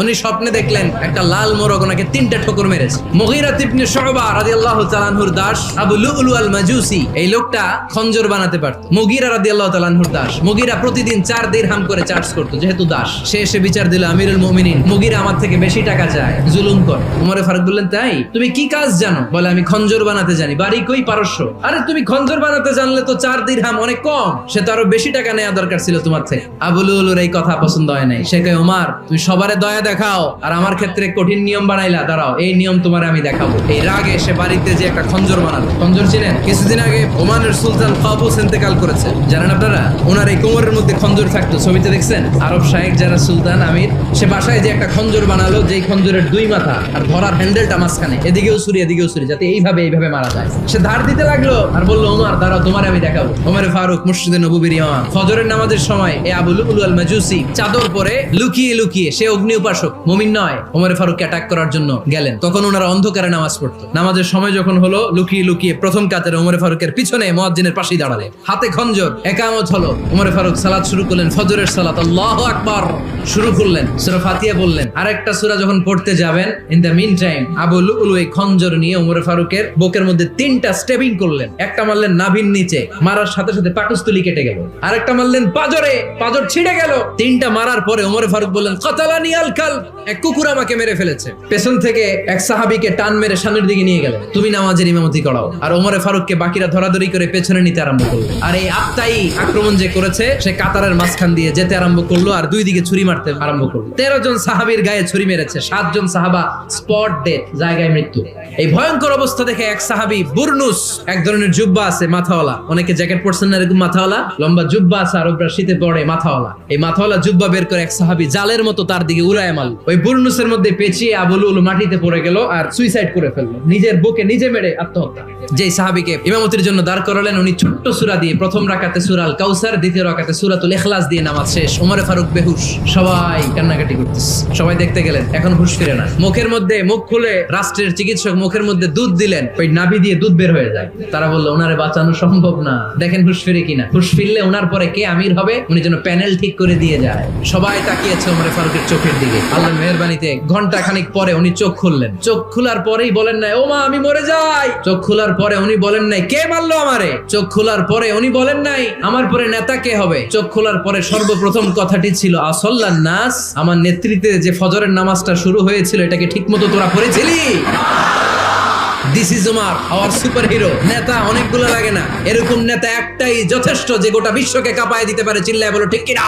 উনি স্বপ্নে দেখলেন একটা লাল মোরগ ওনাকে তিনটা ঠোকর মেরেছে। মহিরা তিবনে শোভা রাদিয়াল্লাহু তাআলাহুর দাস, আবু লুলু আল মাজুসি এই লোকটা খঞ্জর বানাতে পারত। মুগিরা রাদিয়াল্লাহু তাআলাহুর দাস। মুগিরা প্রতিদিন চার দিরহাম করে চার্জ করত, যেহেতু দাস। সে এসে বিচার দিল, আমিরুল মুমিনিন, মুগিরা আমার থেকে বেশি টাকা চায়, জুলুম কর। উমরে ফারুক বললেন, তাই? তুমি কি কাজ জানো? বলে, আমি খঞ্জর বানাতে জানি। বাড়ি কই পারস্য? আরে, তুমি খঞ্জর বানাতে জানলে তো চার দিন হাম অনেক কম। সে তো আরও বেশি টাকা নেওয়া দরকার ছিল তোমার থেকে। আবুলুলুর এই কথা পছন্দ হয় নাই। সে কয়, ওমার, তুমি সবারে দয়া দেখাও। আর আমার ক্ষেত্রে কঠিন নিয়ম বানাইলা, দাঁড়াও, এই নিয়ম তোমার আমি দেখাবো। এই রাগে সে বাড়িতে যে একটা খঞ্জর বানালো। খঞ্জর চিনেন? কিছুদিন আগে ওমানের সুলতান কাবুস ইন্তেকাল করেছে। জানেন আপনারা? ওনার এই কোমরের মধ্যে খঞ্জর থাকতো। ছবিতে দেখছেন? আরব শাহেক যারা সুলতান, আমির, সে বাসায় যে একটা খঞ্জর বানালো, যেই খঞ্জরের দুই মাথা আর ধরার হ্যান্ডেলটা মাঝখানে, এদিকেও ছুরি এদিকেও ছুরি, যাতে এইভাবে এইভাবে মারা যায়। সে ধার দিতে লাগল আর বলল, ওমার, দাঁড়াও, তোমার আমি দেখাবো। ওমর ফারুক মুর্শিদে নবুবির ইমাম। ফজরের নামাজের সময় এ আবুল উল আল মাজুসি চাদর পরে লুকিয়ে লুকিয়ে, সে অগ্নি উপাসক মুমিন নয়। ওমর ফারুক অ্যাটাক করার জন্য গেলেন। তখন ওনারা অন্ধকারে নামাজ পড়তো। নামাজের সময় যখন হলো, লুকিয়ে লুকিয়ে প্রথম কাতারে ওমর ফারুকের পিছনে মোয়াজ্জিনের পাশেই দাঁড়ালে হাতে খঞ্জর, একামত হলো। ওমর ফারুক সালাত শুরু করলেন, ফজরের সালাত, আল্লাহ আকবার। শুরু করলেন, সূরা ফাতিহা বললেন। আরেকটা সূরা যখন পড়তে যাবেন in the mean time Abu Lulu এই খঞ্জর নিয়ে ওমর ফারুকের বুকের মধ্যে তিনটা স্টেপিং করলেন। একটা মারলেন নাভির নিচে, মারার সাথে সাথে পাকস্থলী কেটে গেল। আরেকটা মারলেন পাজরে, পাজর ছিঁড়ে গেল। তিনটা মারার পরে ওমর ফারুক বললেন, কতালানি আল কাল এক কুকুর আমাকে মেরে ফেলেছে। পেছন থেকে এক সাহাবীকে টান মেরে সামনের দিকে নিয়ে গেলেন। তুমি নামাজের ইমামতি করাও। আর ওমরে ফারুককে বাকিরা ধরাধরি করে পেছনে নিতে আরম্ভ করল আর এই আত্মাই আক্রমণ যে করেছে, সে কাতারের মাঝখান দিয়ে যেতে আরম্ভ করল। আর দুই দিকে ছুরি মারতে আরম্ভ করল। তেরো জন সাহাবীর গায়ে ছুরি মেরেছে সাতজন সাহাবা স্পট ডেথ জায়গায় মৃত্যু। এই ভয়ঙ্কর অবস্থা দেখে এক সাহাবী বুরনুস, এক ধরনের জুব্বা আছে, মাথাওয়ালা। অনেকে জ্যাকেট পরছেন না এরকম মাথাওয়ালা, লম্বা জুব্বা আছে আরবরা শীতে পড়ে মাথাওয়ালা। এই মাথাওয়ালা জুব্বা বের করে এক সাহাবী জালের মতো তার দিকে উড়ায় মাল ওই বুরনুসের মধ্যে পেঁচিয়ে আবুলুল মাটিতে পড়ে গেল আর সুইসাইড করে ফেলল। নিজের বুকে নিজে মেরে আত্মহত্যা। যেই সাহাবীকে ইমামতির জন্য দাঁড় করালেন, উনি ছোট্ট সূরা দিয়ে প্রথম রাকাতে সূরাল কাউসার, দ্বিতীয় রাকাতে সূরাতুল ইখলাস দিয়ে নামাজ শেষ। ওমরে ফারুক বেহুশ সবাই কান্নাকাটি করতেছে। সবাই দেখতে গেলেন, এখন হুশ ফিরে না। মুখের মধ্যে মুখ খুলে রাষ্ট্রের চিকিৎসক মুখের মধ্যে দুধ দিলেন, ওই নাভি দিয়ে দুধ বের হয়ে যায়। তারা বলল, ওনারে বাঁচানো সম্ভব না। দেখেন হুশ ফিরে কিনা। হুশ ফিরলে ওনার পরে কে আমির হবে? উনি যেন প্যানেল ঠিক করে দিয়ে যায়। সবাই তাকিয়েছে ওমরে ফারুকের চোখের দিকে। আল্লাহ মেহরবানিতে ঘণ্টা খানিক পরে উনি চোখ খুললেন। চোখ খোলার পরেই বলেন নাই ও মা আমি মরে যাই। চোখ খোলার পরে উনি বলেন নাই, কে মারলো আমারে? চোখ খোলার পরে উনি বলেন নাই, আমার পরে নেতা কে হবে? চোখ খোলার পরে সর্বপ্রথম কথাটি ছিল নাস, আমার নেতৃত্বে যে ফজরের নামাজটা শুরু হয়েছিল, এটাকে ঠিকমতো তোরা পড়েছিলি? This is Umar our super hero নেতা অনেকগুলো লাগে না। এরকম নেতা একটাই যথেষ্ট যে গোটা বিশ্বকে কাঁপায় দিতে পারে, চিল্লায় বলো, ঠিক কিনা?